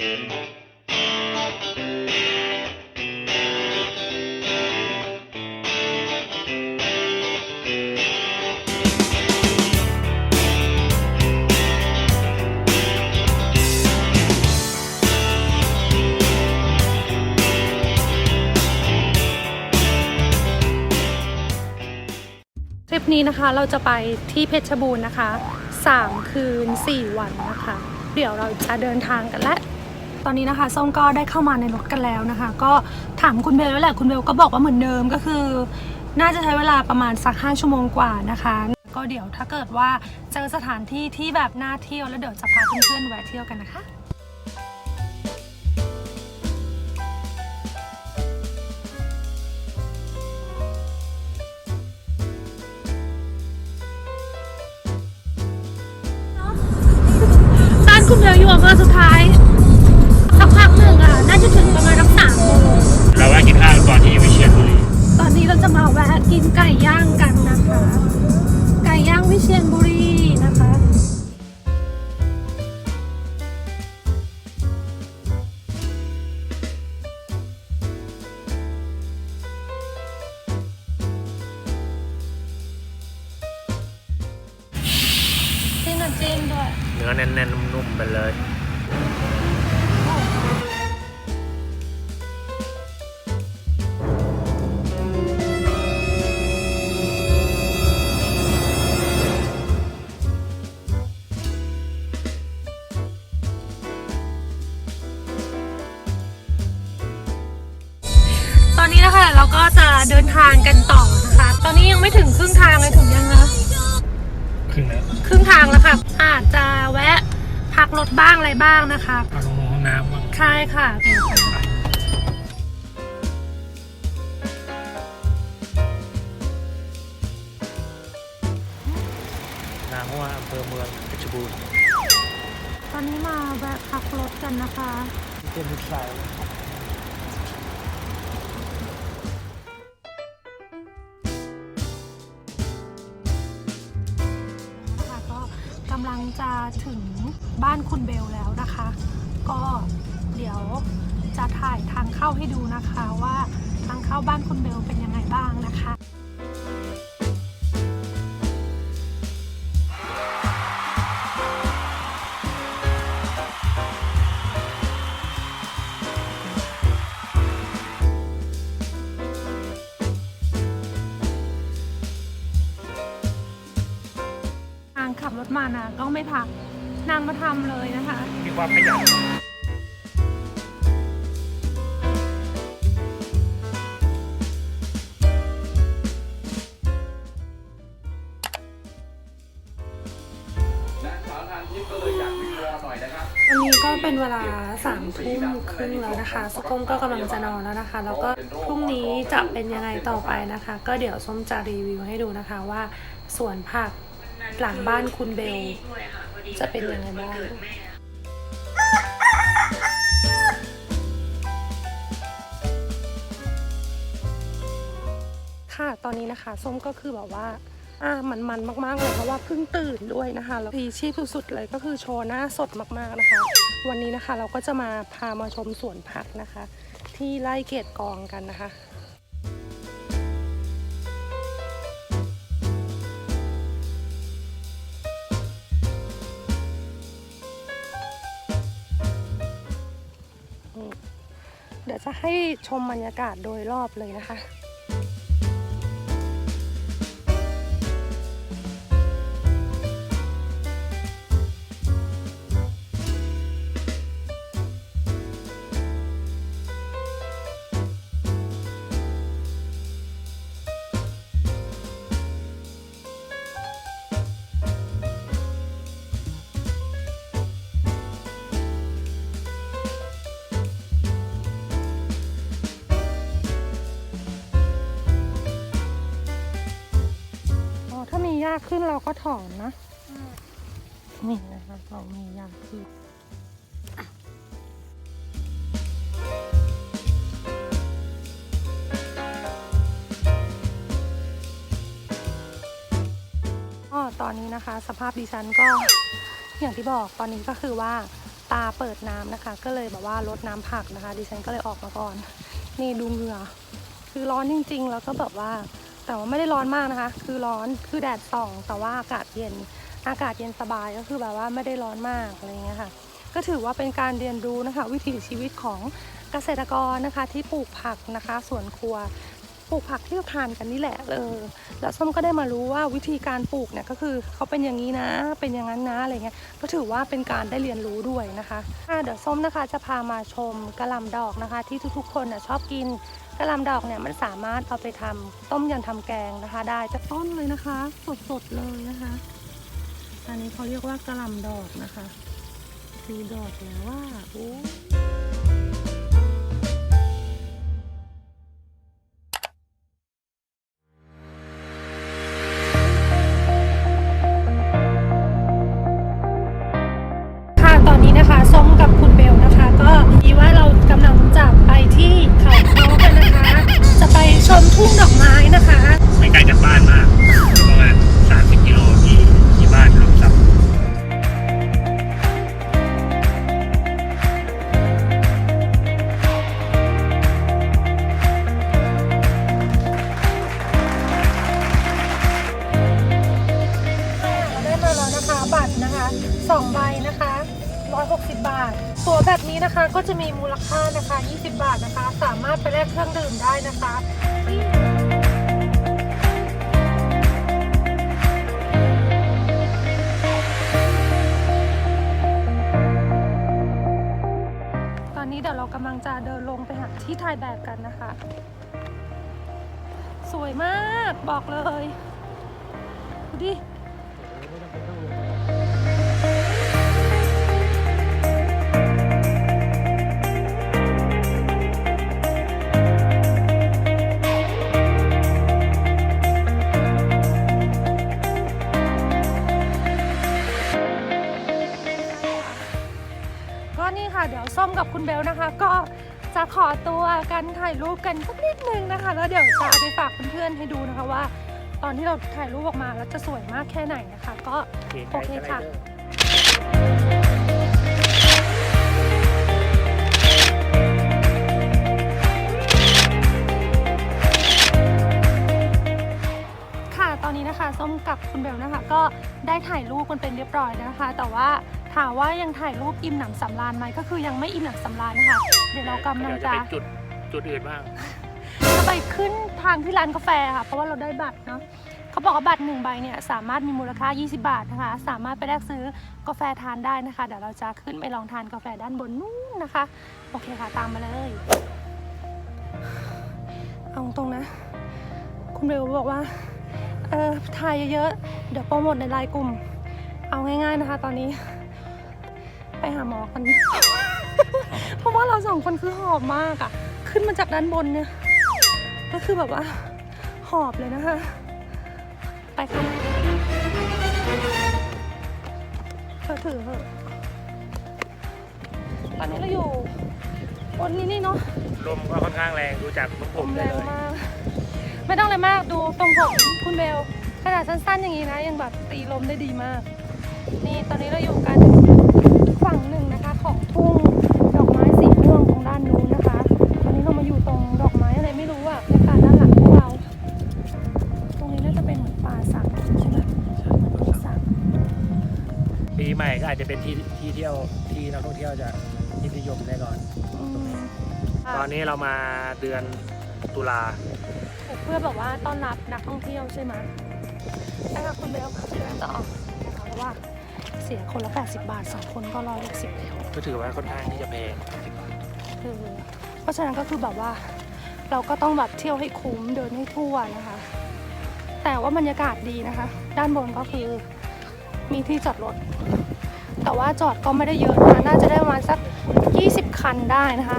ทริปนี้นะคะเราจะไปที่เพชรบูรณ์นะคะ 3 คืน 4 วันนะคะ เดี๋ยวเราจะเดินทางกันแล้วต อนนี้นะคะส้มก็ได้เข้ามาในรถกันแล้วนะคะ ก็ถามคุณเบลแล้วแหละคุณเบลก็บอกว่าเหมือนเดิมก็คือ น่าจะใช้เวลาประมาณสักห้าชั่วโมงกว่านะคะก็เดี๋ยวถ้าเกิดว่าเจอสถานที่ที่แบบน่าเที่ยวแล้วเดี๋ยวจะพาเพื่อนๆแวะเที่ยวกันนะคะ จิ้มน้ำจิ้มด้วย เนื้อแน่นๆ นุ่มๆ ไปเลย ตอนนี้นะคะเราก็จะเดินทางกันต่อนะคะ ตอนนี้ยังไม่ถึงครึ่งทางเลยถึงยังคะ ครึ่งแล้ว ครึ่งทางแล้วค่ะ อาจจะแวะพักรถบ้างอะไรบ้างนะคะ เอาลงห้องน้ำบ้างใช่ค่ะน้ำเพราะว่าอำเภอเมืองเพชรบูรณ์ตอนนี้มาแวะพักรถกันนะคะเป็นมิตรสายค่ะ คุณเบลแล้วนะคะ ก็เดี๋ยวจะถ่ายทางเข้าให้ดูนะคะว่าทางเข้าบ้านคุณเบลเป็นยังไงบ้างนะคะทางขับรถมานะก็ไม่พัก นางมาทำเลยนะคะ มีความขยันและสาวทานทิพย์ก็เลยอยากวิงวอนหน่อยนะครับวันนี้ก็เป็นเวลาสามทุ่มครึ่งแล้วนะคะสก้มก็กำลังจะนอนแล้วนะคะ แล้วก็พรุ่งนี้จะเป็นยังไงต่อไปนะคะ ก็เดี๋ยวส้มจะรีวิวให้ดูนะคะว่าสวนผักหลังบ้านคุณเบล จะเป็นยังไงบ้างค่ะตอนนี้นะคะส้มก็คือแบบว่าอ่ามันมันมากๆเลยเพราะว่าเพิ่งตื่นด้วยนะคะแล้วพีชีพสุดๆเลยก็คือโชว์หน้าสดมากๆนะคะ วันนี้นะคะเราก็จะมาพามาชมสวนผักนะคะ ที่ไร่เกตกองกันนะคะ เดี๋ยวจะให้ชมบรรยากาศโดยรอบเลยนะคะ ก็ถอนนะนี่นะคะเรามีหญ้าขึ้นก็ตอนนี้นะคะ สภาพดิฉันก็อย่างที่บอกตอนนี้ก็คือว่าตาเปิดน้ำนะคะ ก็เลยแบบว่าลดน้ำผักนะคะ ดิฉันก็เลยออกมาก่อน นี่ดูเหงื่อ คือร้อนจริง ๆ แล้วก็แบบว่า แต่ว่าไม่ได้ร้อนมากนะคะ คือร้อนคือแดดส่อง แต่ว่าอากาศเย็น อากาศเย็นสบายก็คือแบบว่าไม่ได้ร้อนมากอะไรเงี้ยค่ะ ก็ถือว่าเป็นการเรียนรู้นะคะ วิถีชีวิตของเกษตรกรนะคะ ที่ปลูกผักนะคะสวนครัวปลูกผักที่เราทานกันนี่แหละเออแล้วส้มก็ได้มารู้ว่าวิธีการปลูกเนี่ยก็คือเขาเป็นอย่างนี้นะ เป็นอย่างนั้นนะอะไรเงี้ย ก็ถือว่าเป็นการได้เรียนรู้ด้วยนะคะเดี๋ยวส้มนะคะจะพามาชมกระลำดอกนะคะ ที่ทุกๆ คนน่ะชอบกิน กระหลำดอกเนี่ยมันสามารถเอาไปทำต้มยำทำแกงนะคะ ได้จากต้นเลยนะคะ สดๆเลยนะคะ อันนี้เขาเรียกว่ากระหลำดอกนะคะดูดอกแล้วว่าโอ้าที่ถ่ายแบบกันนะคะ สวยมากบอกเลยดูดิ อตัวกันถ่ายรูปกันสักนิดนึงนะคะ แล้วเดี๋ยวจะเอาไปฝากเพื่อนๆให้ดูนะคะว่า ตอนที่เราถ่ายรูปออกมาแล้วจะสวยมากแค่ไหนนะคะ ก็โอเคค่ะ ค่ะตอนนี้นะคะส้มกับคุณเบลนะคะ ก็ได้ถ่ายรูปกันเป็นเรียบร้อยนะคะ แต่ว่า ถามว่ายังถ่ายรูปอิ่มหนำสำราญไหมก็คือยังไม่อิ่มหนำสำราญนะคะเดี๋ยวเรากำลังเดี๋ยวจะจะไปจุดจุดอื่นบ้างจะไปขึ้นทางที่ร้านกาแฟค่ะ เพราะว่าเราได้บัตรเนาะเขาบอกว่าบัตรหนึ่งใบเนี่ยสามารถมีมูลค่า 20 บาทนะคะ สามารถไปแลกซื้อกาแฟทานได้นะคะ เดี๋ยวเราจะขึ้นไปลองทานกาแฟด้านบนนู้นนะคะ โอเคค่ะตามมาเลย เอาตรงๆนะ คุณเบลบอกว่า เออถ่ายเยอะๆ เดี๋ยวโปรโมทในไลน์กลุ่ม เอาง่ายๆนะคะตอนนี้ ไปหาหมอกัน เพราะว่าเราสองคนคือหอบมากอะขึ้นมาจากด้านบนเนี่ย ก็คือแบบว่า หอบเลยนะคะ ไปค่ะเธอถือเถอะตอนนี้เราอยู่บนนี้นี่เนาะ ลมก็ค่อนข้างแรงดูจากลูกผลมมได้แรงเลย มาก ไม่ต้องอะไรมากดูตรงผมคุณเบลขนาดสั้นๆอย่างนี้นะ ยังแบบตีลมได้ดีมาก นี่ตอนนี้เราอยู่กัน ฝั่งหนึ่งนะคะของทุ่งดอกไม้สีม่วงตรงด้านนู้นนะคะ ตอนนี้เรามาอยู่ตรงดอกไม้อะไรไม่รู้อะในป่าด้านหลังพวกเรา ตรงนี้น่าจะเป็นเหมือนป่าสักใช่ไหมป่าสักปีใหม่ก็อาจจะเป็นที่ที่เที่ยวที่นักท่องเที่ยวจะนิยมแน่นอน อืมตอนนี้เรามาเดือนตุลาเพื่อแบบว่าต้อนรับนักท่องเที่ยวใช่ไหมใช่ค่ะคุณเบลเชิญต่อเพราะว่า เสียคนละ 80 บาทสองคนก็ร้อยหกสิบแล้วก็ถือว่าค่อนข้างที่จะแพงเออเพราะฉะนั้นก็คือแบบว่า เราก็ต้องแบบเที่ยวให้คุ้มเดินให้ทั่วนะคะ แต่ว่าบรรยากาศดีนะคะ ด้านบนก็คือมีที่จอดรถแต่ว่าจอดก็ไม่ได้เยอะนะน่าจะได้ประมาณสัก 20 คันได้นะคะ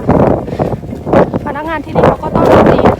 พนักงานที่นี่เขาก็ต้องรั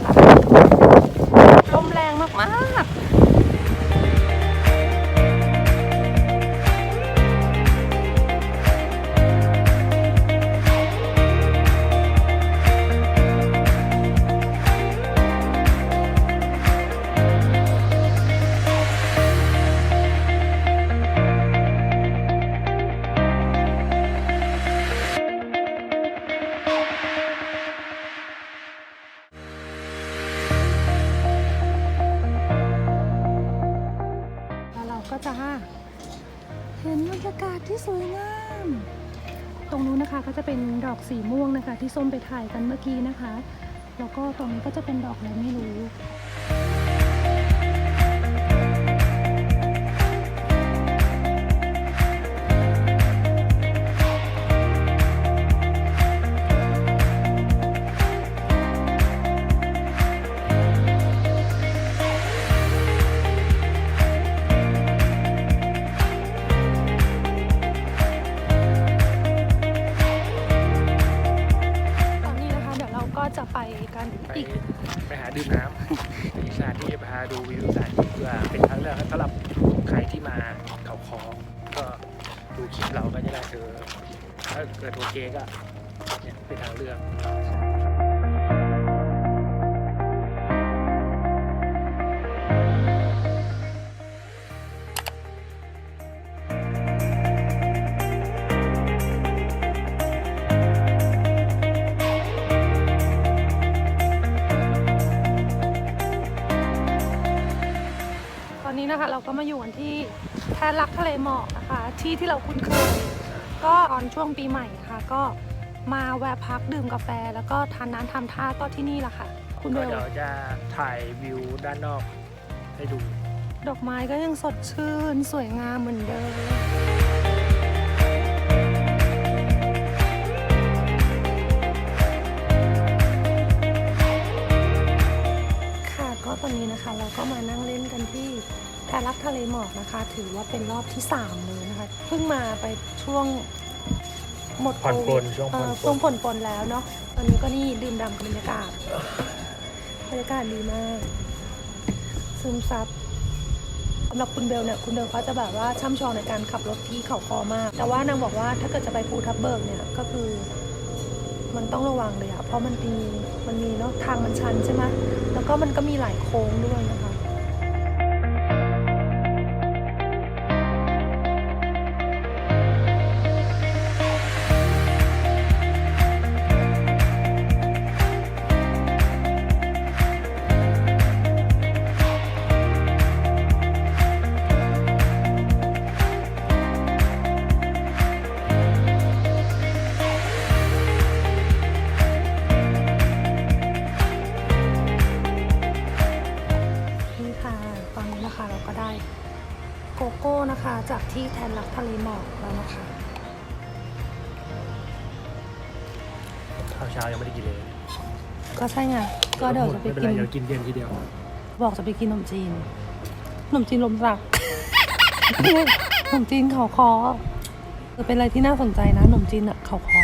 จะเป็นดอกสีม่วงนะคะ ที่ส้มไปถ่ายกันเมื่อกี้นะคะ แล้วก็ตรงนี้ก็จะเป็นดอกอะไรไม่รู้ นนี้นะคะ เราก็มาอยู่กันที่แทนรักทะเลหมอกนะคะ ที่ที่เราคุ้นเคย ก็ตอนช่วงปีใหม่นะคะก็มาแวะพักดื่มกาแฟ แล้วก็ทานน้ำทำท่าก็ที่นี่แหละค่ะ คุณเบก็ลเดี๋ยวจะถ่ายวิวด้านนอกให้ดู ดอกไม้ก็ยังสดชื่น สวยงามเหมือนเดิมค่ะก็ตอนนี้นะคะ เราก็มานั่งเล่นกันที่ แพรรักทะเลหมอกนะคะ ถือว่าเป็นรอบที่ 3 เลยนะคะ เพิ่งมาไปช่วงหมดโคผ่อนปลวิดนช่วงเอ่ผ่อนอปลน ช่วงผ่อนปลนแล้วเนาะตอนนี้ก็นี่ดื่มด่ำกับบรรยากาศบรรยากาศดีมาก ซึมซับสำหรับคุณเบลเนี่ยคุณเบลเขาจะแบบว่าช่ำชองในการขับรถที่เขาคอมาก แต่ว่านางบอกว่าถ้าเกิดจะไปภูทับเบิกเนี่ยก็คือ มันต้องระวังเลยอะเพราะมันมีมันมีเนาะทางมันชันใช่ไหมแล้วก็มันก็มีหลายโค้งด้วยนะคะ ก็ใช่ไง ก็เดี๋ยวจะไปไม่เป็นกิไรนเดี๋ยวกินเย็นทีเดียว บอกจะไปกินขนมจีนขนมจีนลมสักขนมจีนเขาคอเออเป็นอะไรที่น่าสนใจนะขนมจีนอะเขาคอ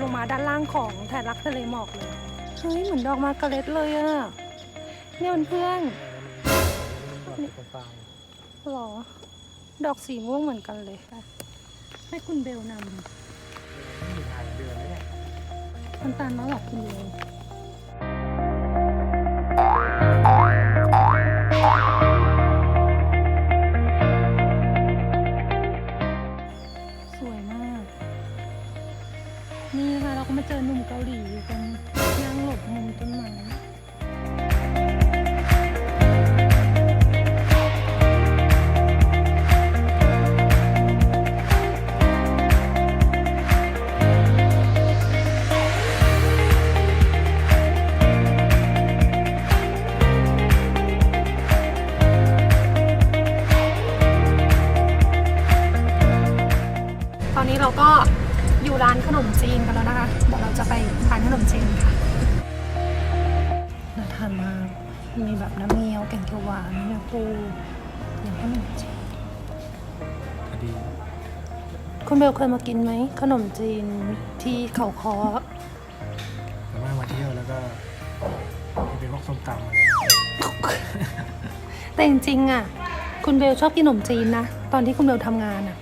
ลอะไม่เคยเดินลงมาด้านล่างของแถบรักทะเลหมอกเลย เฮ้ย เหมือนดอกมาร์การเร็ตเลยอะเนี่ยมันเพื่อนมันดอกฟางหรอ ดอกสีม่วงเหมือนกันเลยค่ะ ให้คุณเบลนไม่มีทางเดินเลยเนี่ยำมันตาลมาหลอกคุณเบลส บลเคยมากินไหมขนมจีนที่เขาคอแต่ว่ามาเที่ยวแล้วก็ที่เป็นพวกส้มตำอะไรนะแต่จริงๆอะ คุณเบลชอบกินขนมจีนนะ ตอนที่คุณเบลทำงานอะ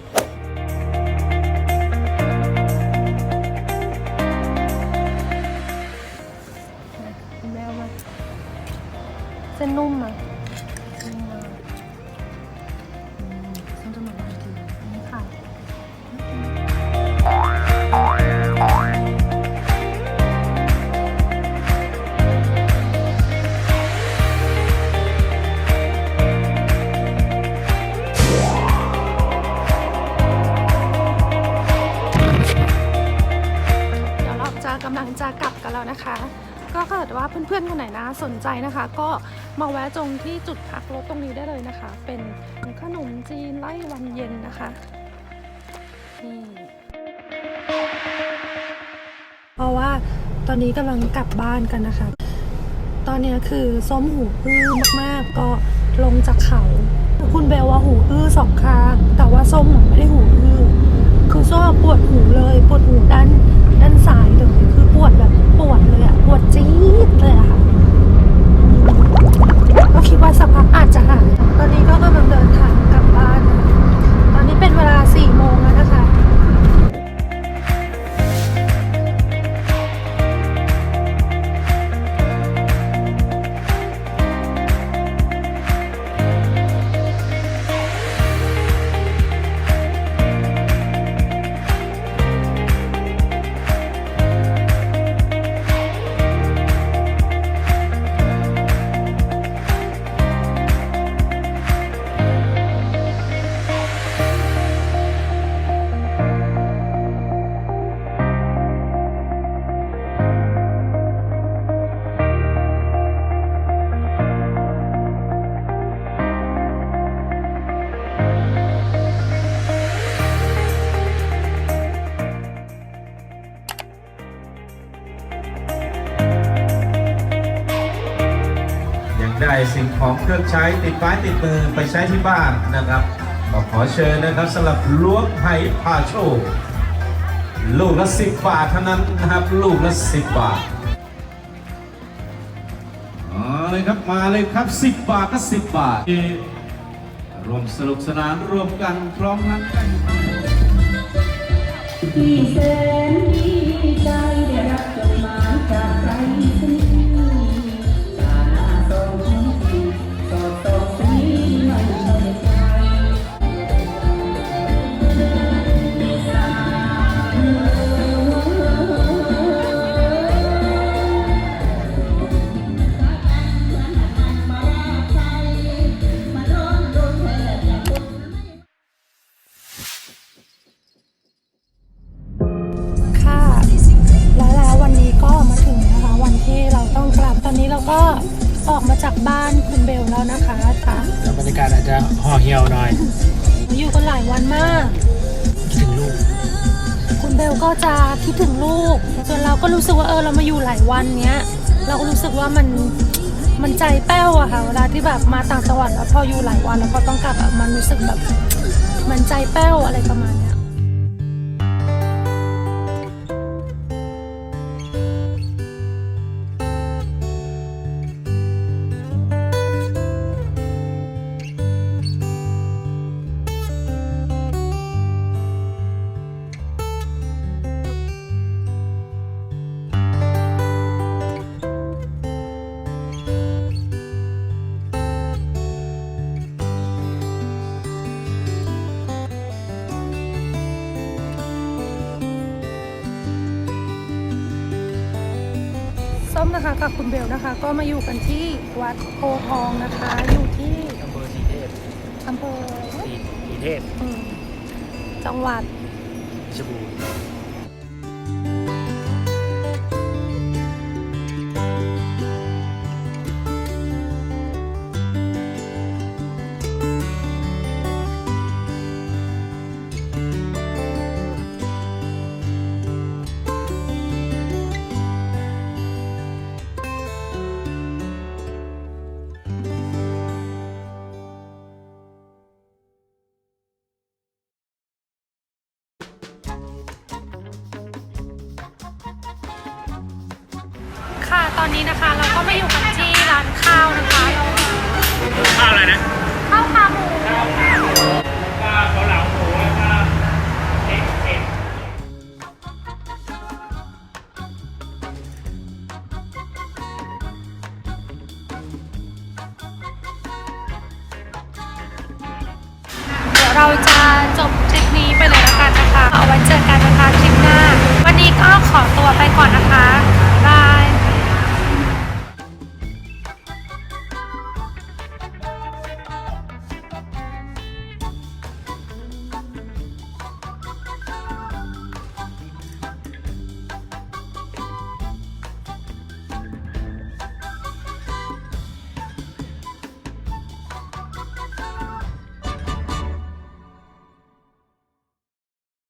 ว่าเพื่อนๆคนไหนนะสนใจนะคะ ก็มาแวะตรงที่จุดพักรถตรงนี้ได้เลยนะคะ เป็นขนมจีนไล่วันเย็นนะคะนี่เพราะว่าตอนนี้กำลังกลับบ้านกันนะคะ ตอนนี้คือส้มหูอื้อมากๆ ก็ลงจากเขา คุณเบลว่าหูอื้อสองข้าง แต่ว่าส้มไม่ได้หูอื้อ คือส้มปวดหูเลย ปวดหูด้านด้านซ้ายเลยคือปวดแบบปวดเลยอะปวดจี๊ด ของเครื่องใช้ติดไม้ติดมือไปใช้ที่บ้านนะครับก็ขอเชิญนะครับสำหรับล้วงไผ่พาโชคลูกละสิบบาทเท่านั้นนะครับลูกละสิบบาทมาเลยครับมาเลยครับสิบบาทก็สิบบาทรวมสนุกสนานรวมกันพร้อมทั้งที่แสนดีใจได้รับจดหมายจากใคร เบลแล้วนะคะค่ะแล้วบรรยากาศอาจจะห่อเหี่ยวหน่อย อยู่กันหลายวันมาก คิดถึงลูก คุณเบลก็จะคิดถึงลูกส่วนเราก็รู้สึกว่าเออเรามาอยู่หลายวันเนี้ย เราก็รู้สึกว่ามันมันใจแป้วอะค่ะเวลาที่แบบมาต่างจังหวัดแล้วพออยู่หลายวันแล้วพอต้องกลับอะมันรู้สึกแบบมันใจแป้วอะไรประมาณเนี้ย นะคะกับคุณเบลนะคะ ก็มาอยู่กันที่วัดโพธิ์ทองนะคะ อยู่ที่อำเภอสีเทพอำเภอสีสีเทพอืมจังหวัดเพชรบูรณ์ เราจะจบทริปนี้ไปเลยแล้วกันนะคะเอาไว้เจอกันนะคะทริปหน้า วันนี้ก็ขอตัวไปก่อนนะคะ